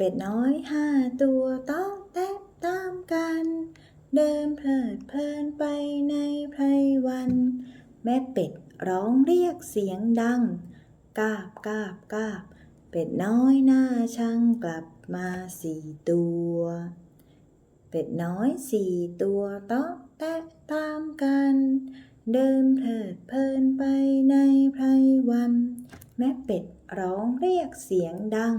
เป็ดน้อยห้าตัวต้องแตะตามกัน เดินเพลิดเพลินไปในไพรวัน แม่เป็ดร้องเรียกเสียงดัง กาบกาบกาบ เป็ดน้อยหน้าช่างกลับมาสี่ตัว เป็ดน้อยสี่ตัวต้องแตะตามกัน เดินเพลิดเพลินไปในไพรวัน แม่เป็ดร้องเรียกเสียงดัง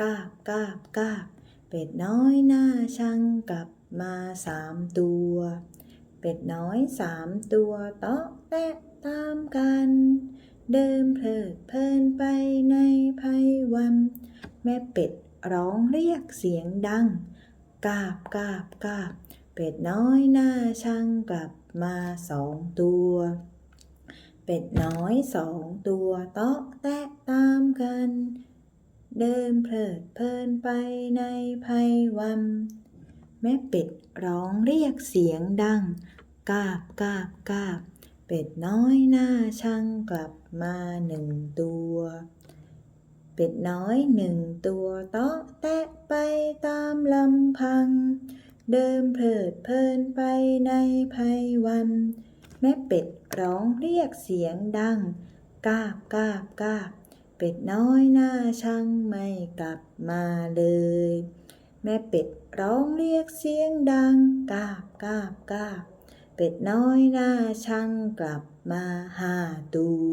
กาบกาบกาบเป็ดน้อยหน้าช่างกลับมาสามตัว เป็ดน้อยสามตัวเตาะแตะตามกัน เดินเพลิดเพลินไปในไพรวัน แม่เป็ดร้องเรียกเสียงดัง กาบกาบกาบเป็ดน้อยหน้าช่างกลับมาสองตัว เป็ดน้อยสองตัวเตาะแตะตามก เดินเพลิดเพลินไปในไพรวัน แม่เป็ดร้องเรียกเสียงดัง กาบกาบกาบ เป็ดน้อยหน้าช่างกลับมาหนึ่งตัว เป็ดน้อยหนึ่งตัวเตาะแตะไปตามลำพัง เดินเพลิดเพลินไปในไพรวัน แม่เป็ดร้องเรียกเสียงดัง กาบกาบกาบ เป็ดน้อยหน้าช่างไม่กลับมาเลย แม่เป็ดร้องเรียกเสียงดังกาบกาบกาบเป็ดน้อยหน้าช่างกลับมาหาตัว